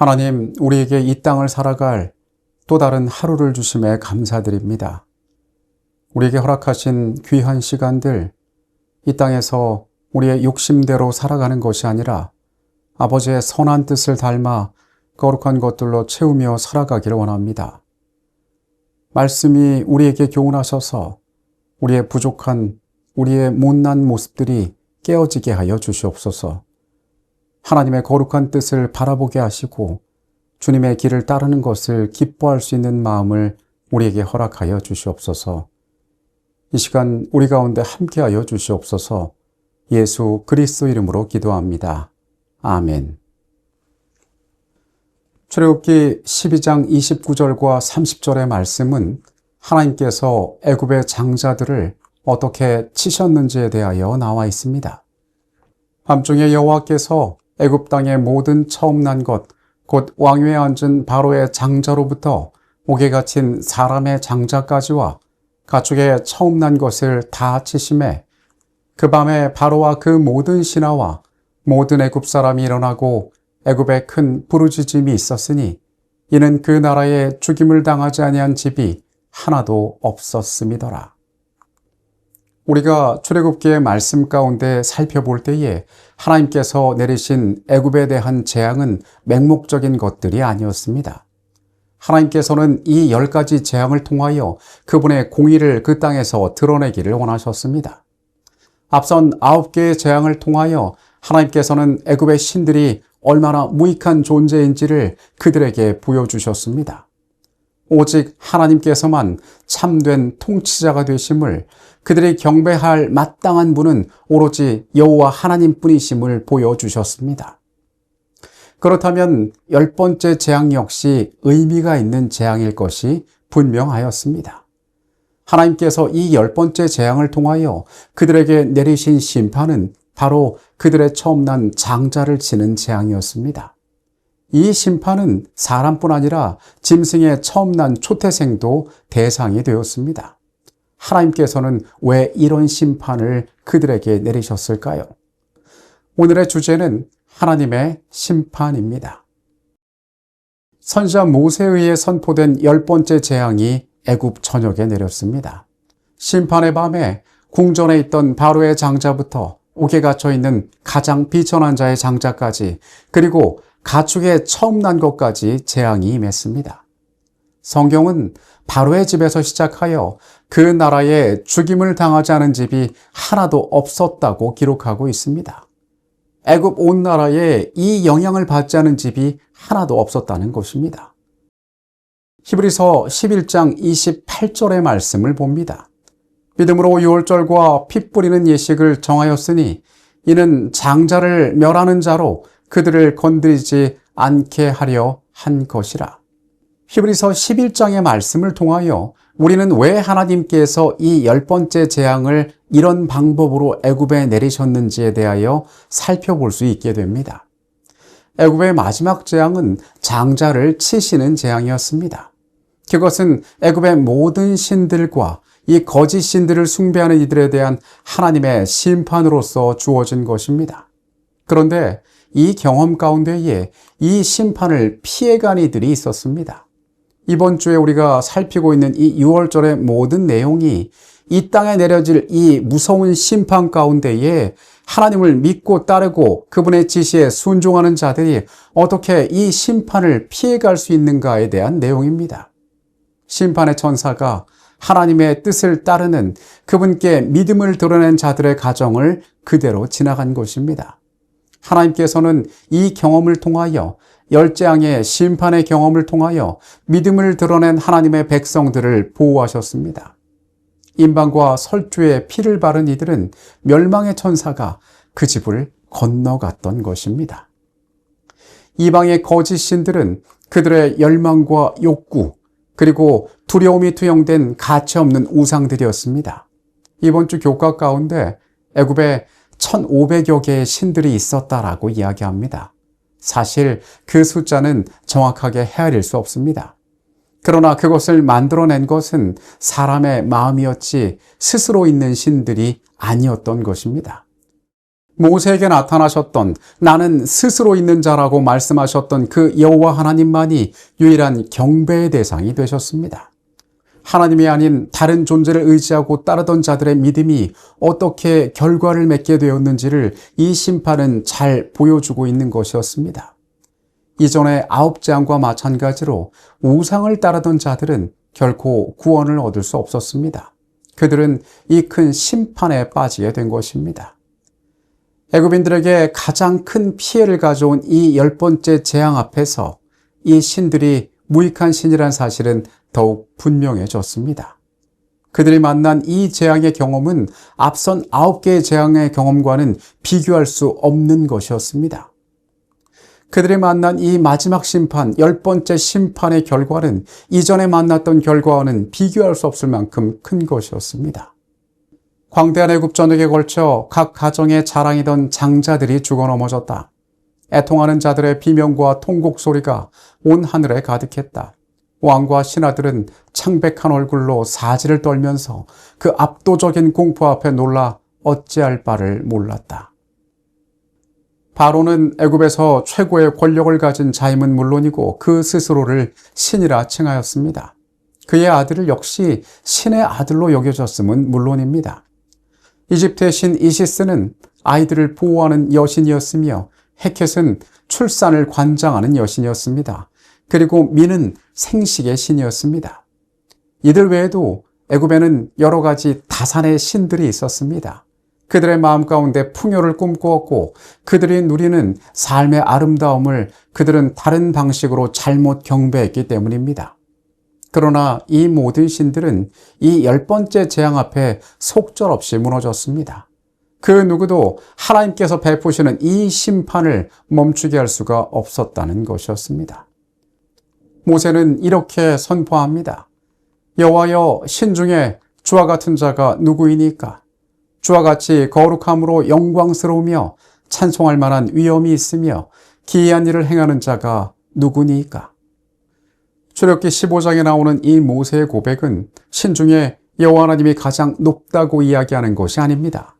하나님, 우리에게 이 땅을 살아갈 또 다른 하루를 주심에 감사드립니다. 우리에게 허락하신 귀한 시간들, 이 땅에서 우리의 욕심대로 살아가는 것이 아니라 아버지의 선한 뜻을 닮아 거룩한 것들로 채우며 살아가기를 원합니다. 말씀이 우리에게 교훈하셔서 우리의 부족한, 우리의 못난 모습들이 깨어지게 하여 주시옵소서. 하나님의 거룩한 뜻을 바라보게 하시고 주님의 길을 따르는 것을 기뻐할 수 있는 마음을 우리에게 허락하여 주시옵소서. 이 시간 우리 가운데 함께하여 주시옵소서. 예수 그리스도 이름으로 기도합니다. 아멘. 출애굽기 12장 29절과 30절의 말씀은 하나님께서 애굽의 장자들을 어떻게 치셨는지에 대하여 나와 있습니다. 밤중에 여호와께서 애굽 땅의 모든 처음 난 것, 곧 왕위에 앉은 바로의 장자로부터 옥에 갇힌 사람의 장자까지와 가축의 처음 난 것을 다 치심해 그 밤에 바로와 그 모든 신하와 모든 애굽 사람이 일어나고 애굽에 큰 부르짖음이 있었으니 이는 그 나라에 죽임을 당하지 아니한 집이 하나도 없었음이더라. 우리가 출애굽기의 말씀 가운데 살펴볼 때에 하나님께서 내리신 애굽에 대한 재앙은 맹목적인 것들이 아니었습니다. 하나님께서는 이 열 가지 재앙을 통하여 그분의 공의를 그 땅에서 드러내기를 원하셨습니다. 앞선 아홉 개의 재앙을 통하여 하나님께서는 애굽의 신들이 얼마나 무익한 존재인지를 그들에게 보여주셨습니다. 오직 하나님께서만 참된 통치자가 되심을 그들이 경배할 마땅한 분은 오로지 여호와 하나님뿐이심을 보여주셨습니다. 그렇다면 열 번째 재앙 역시 의미가 있는 재앙일 것이 분명하였습니다. 하나님께서 이 열 번째 재앙을 통하여 그들에게 내리신 심판은 바로 그들의 처음 난 장자를 치는 재앙이었습니다. 이 심판은 사람뿐 아니라 짐승의 처음 난 초태생도 대상이 되었습니다. 하나님께서는 왜 이런 심판을 그들에게 내리셨을까요? 오늘의 주제는 하나님의 심판입니다. 선지자 모세에 의해 선포된 열 번째 재앙이 애굽 전역에 내렸습니다. 심판의 밤에 궁전에 있던 바로의 장자부터 옥에 갇혀 있는 가장 비천한 자의 장자까지 그리고 가축의 처음 난 것까지 재앙이 임했습니다. 성경은 바로의 집에서 시작하여 그 나라에 죽임을 당하지 않은 집이 하나도 없었다고 기록하고 있습니다. 애굽 온 나라에 이 영향을 받지 않은 집이 하나도 없었다는 것입니다. 히브리서 11장 28절의 말씀을 봅니다. 믿음으로 유월절과 피 뿌리는 예식을 정하였으니 이는 장자를 멸하는 자로 그들을 건드리지 않게 하려 한 것이라. 히브리서 11장의 말씀을 통하여 우리는 왜 하나님께서 이 열 번째 재앙을 이런 방법으로 애굽에 내리셨는지에 대하여 살펴볼 수 있게 됩니다. 애굽의 마지막 재앙은 장자를 치시는 재앙이었습니다. 그것은 애굽의 모든 신들과 이 거짓 신들을 숭배하는 이들에 대한 하나님의 심판으로서 주어진 것입니다. 그런데 이 경험 가운데에 이 심판을 피해간 이들이 있었습니다. 이번 주에 우리가 살피고 있는 이 6월절의 모든 내용이 이 땅에 내려질 이 무서운 심판 가운데에 하나님을 믿고 따르고 그분의 지시에 순종하는 자들이 어떻게 이 심판을 피해갈 수 있는가에 대한 내용입니다. 심판의 천사가 하나님의 뜻을 따르는 그분께 믿음을 드러낸 자들의 가정을 그대로 지나간 것입니다. 하나님께서는 이 경험을 통하여 열재앙의 심판의 경험을 통하여 믿음을 드러낸 하나님의 백성들을 보호하셨습니다. 인방과 설주에 피를 바른 이들은 멸망의 천사가 그 집을 건너갔던 것입니다. 이방의 거짓 신들은 그들의 열망과 욕구, 그리고 두려움이 투영된 가치 없는 우상들이었습니다. 이번 주 교과 가운데 애굽에 1,500여 개의 신들이 있었다라고 이야기합니다. 사실 그 숫자는 정확하게 헤아릴 수 없습니다. 그러나 그것을 만들어낸 것은 사람의 마음이었지 스스로 있는 신들이 아니었던 것입니다. 모세에게 나타나셨던 나는 스스로 있는 자라고 말씀하셨던 그 여호와 하나님만이 유일한 경배의 대상이 되셨습니다. 하나님이 아닌 다른 존재를 의지하고 따르던 자들의 믿음이 어떻게 결과를 맺게 되었는지를 이 심판은 잘 보여주고 있는 것이었습니다. 이전의 아홉 재앙과 마찬가지로 우상을 따르던 자들은 결코 구원을 얻을 수 없었습니다. 그들은 이 큰 심판에 빠지게 된 것입니다. 애굽인들에게 가장 큰 피해를 가져온 이 열 번째 재앙 앞에서 이 신들이 무익한 신이란 사실은 더욱 분명해졌습니다. 그들이 만난 이 재앙의 경험은 앞선 아홉 개의 재앙의 경험과는 비교할 수 없는 것이었습니다. 그들이 만난 이 마지막 심판, 열 번째 심판의 결과는 이전에 만났던 결과와는 비교할 수 없을 만큼 큰 것이었습니다. 광대한 애굽 전역에 걸쳐 각 가정의 자랑이던 장자들이 죽어 넘어졌다. 애통하는 자들의 비명과 통곡 소리가 온 하늘에 가득했다. 왕과 신하들은 창백한 얼굴로 사지를 떨면서 그 압도적인 공포 앞에 놀라 어찌할 바를 몰랐다. 바로는 애굽에서 최고의 권력을 가진 자임은 물론이고 그 스스로를 신이라 칭하였습니다. 그의 아들을 역시 신의 아들로 여겨졌음은 물론입니다. 이집트의 신 이시스는 아이들을 보호하는 여신이었으며 헤켓은 출산을 관장하는 여신이었습니다. 그리고 미는 생식의 신이었습니다. 이들 외에도 애굽에는 여러 가지 다산의 신들이 있었습니다. 그들의 마음 가운데 풍요를 꿈꾸었고 그들이 누리는 삶의 아름다움을 그들은 다른 방식으로 잘못 경배했기 때문입니다. 그러나 이 모든 신들은 이 열 번째 재앙 앞에 속절없이 무너졌습니다. 그 누구도 하나님께서 베푸시는 이 심판을 멈추게 할 수가 없었다는 것이었습니다. 모세는 이렇게 선포합니다. 여호와여 신 중에 주와 같은 자가 누구이니까 주와 같이 거룩함으로 영광스러우며 찬송할 만한 위엄이 있으며 기이한 일을 행하는 자가 누구니까 출애굽기 15장에 나오는 이 모세의 고백은 신 중에 여호와 하나님이 가장 높다고 이야기하는 것이 아닙니다.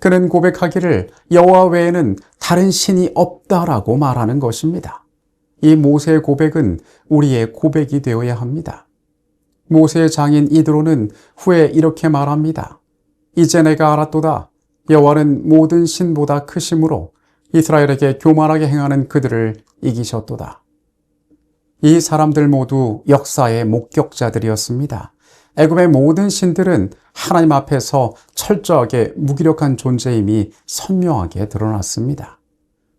그는 고백하기를 여호와 외에는 다른 신이 없다라고 말하는 것입니다. 이 모세의 고백은 우리의 고백이 되어야 합니다. 모세의 장인 이드로는 후에 이렇게 말합니다. 이제 내가 알았도다. 여호와는 모든 신보다 크심으로 이스라엘에게 교만하게 행하는 그들을 이기셨도다. 이 사람들 모두 역사의 목격자들이었습니다. 애굽의 모든 신들은 하나님 앞에서 철저하게 무기력한 존재임이 선명하게 드러났습니다.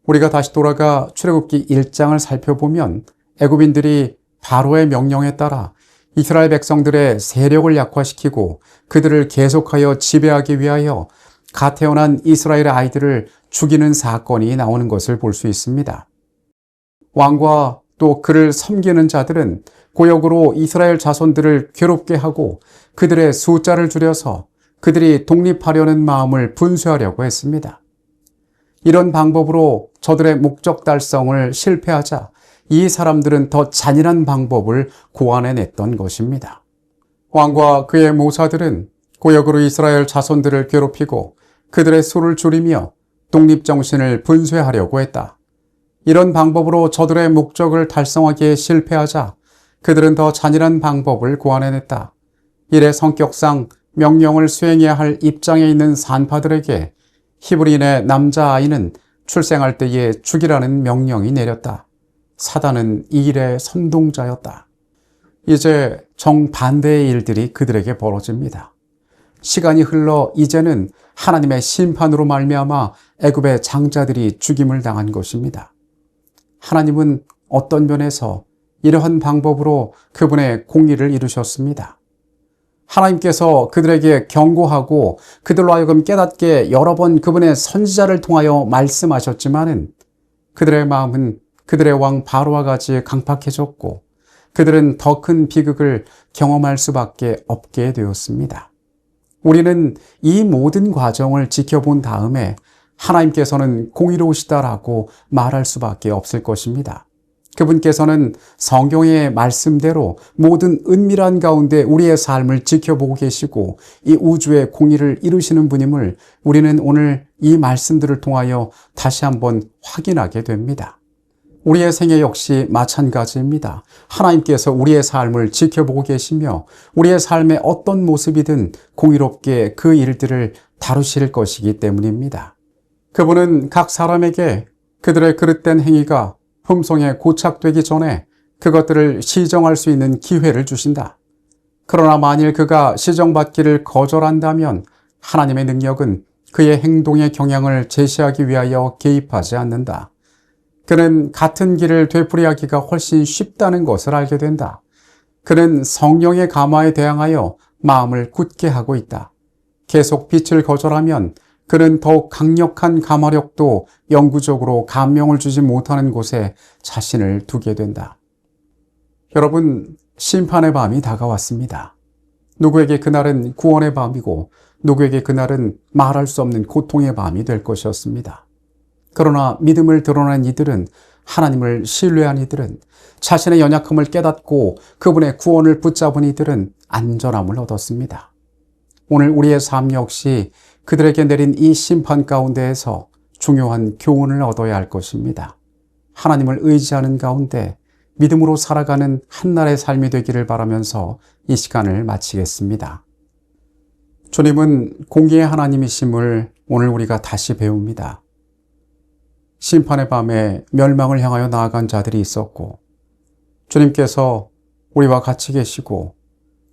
우리가 다시 돌아가 출애굽기 1장을 살펴보면 애굽인들이 바로의 명령에 따라 이스라엘 백성들의 세력을 약화시키고 그들을 계속하여 지배하기 위하여 가 태어난 이스라엘의 아이들을 죽이는 사건이 나오는 것을 볼 수 있습니다. 왕과 또 그를 섬기는 자들은 고역으로 이스라엘 자손들을 괴롭게 하고 그들의 숫자를 줄여서 그들이 독립하려는 마음을 분쇄하려고 했습니다. 이런 방법으로 저들의 목적 달성을 실패하자 이 사람들은 더 잔인한 방법을 고안해냈던 것입니다. 왕과 그의 모사들은 고역으로 이스라엘 자손들을 괴롭히고 그들의 수를 줄이며 독립정신을 분쇄하려고 했다. 이런 방법으로 저들의 목적을 달성하기에 실패하자 그들은 더 잔인한 방법을 고안해냈다. 이래 성격상 명령을 수행해야 할 입장에 있는 산파들에게 히브리인의 남자아이는 출생할 때에 죽이라는 명령이 내렸다. 사단은 이 일의 선동자였다. 이제 정반대의 일들이 그들에게 벌어집니다. 시간이 흘러 이제는 하나님의 심판으로 말미암아 애굽의 장자들이 죽임을 당한 것입니다. 하나님은 어떤 면에서 이러한 방법으로 그분의 공의를 이루셨습니다. 하나님께서 그들에게 경고하고 그들로 하여금 깨닫게 여러 번 그분의 선지자를 통하여 말씀하셨지만은 그들의 마음은 그들의 왕 바로와 같이 강팍해졌고 그들은 더 큰 비극을 경험할 수밖에 없게 되었습니다. 우리는 이 모든 과정을 지켜본 다음에 하나님께서는 공의로우시다라고 말할 수밖에 없을 것입니다. 그분께서는 성경의 말씀대로 모든 은밀한 가운데 우리의 삶을 지켜보고 계시고 이 우주의 공의를 이루시는 분임을 우리는 오늘 이 말씀들을 통하여 다시 한번 확인하게 됩니다. 우리의 생애 역시 마찬가지입니다. 하나님께서 우리의 삶을 지켜보고 계시며 우리의 삶의 어떤 모습이든 공의롭게 그 일들을 다루실 것이기 때문입니다. 그분은 각 사람에게 그들의 그릇된 행위가 품성에 고착되기 전에 그것들을 시정할 수 있는 기회를 주신다. 그러나 만일 그가 시정받기를 거절한다면 하나님의 능력은 그의 행동의 경향을 제시하기 위하여 개입하지 않는다. 그는 같은 길을 되풀이하기가 훨씬 쉽다는 것을 알게 된다. 그는 성령의 감화에 대항하여 마음을 굳게 하고 있다. 계속 빛을 거절하면 그는 더욱 강력한 감화력도 영구적으로 감명을 주지 못하는 곳에 자신을 두게 된다. 여러분, 심판의 밤이 다가왔습니다. 누구에게 그날은 구원의 밤이고 누구에게 그날은 말할 수 없는 고통의 밤이 될 것이었습니다. 그러나 믿음을 드러낸 이들은 하나님을 신뢰한 이들은 자신의 연약함을 깨닫고 그분의 구원을 붙잡은 이들은 안전함을 얻었습니다. 오늘 우리의 삶 역시 그들에게 내린 이 심판 가운데에서 중요한 교훈을 얻어야 할 것입니다. 하나님을 의지하는 가운데 믿음으로 살아가는 한날의 삶이 되기를 바라면서 이 시간을 마치겠습니다. 주님은 공의의 하나님이심을 오늘 우리가 다시 배웁니다. 심판의 밤에 멸망을 향하여 나아간 자들이 있었고, 주님께서 우리와 같이 계시고,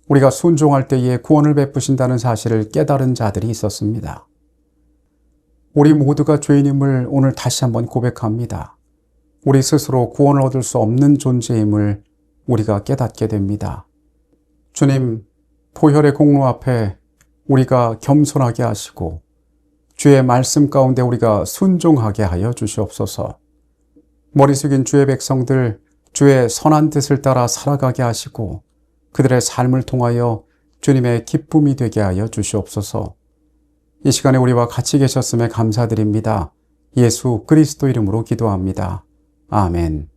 우리가 순종할 때에 구원을 베푸신다는 사실을 깨달은 자들이 있었습니다. 우리 모두가 죄인임을 오늘 다시 한번 고백합니다. 우리 스스로 구원을 얻을 수 없는 존재임을 우리가 깨닫게 됩니다. 주님, 보혈의 공로 앞에 우리가 겸손하게 하시고 주의 말씀 가운데 우리가 순종하게 하여 주시옵소서. 머리 숙인 주의 백성들 주의 선한 뜻을 따라 살아가게 하시고 그들의 삶을 통하여 주님의 기쁨이 되게 하여 주시옵소서. 이 시간에 우리와 같이 계셨음에 감사드립니다. 예수 그리스도 이름으로 기도합니다. 아멘.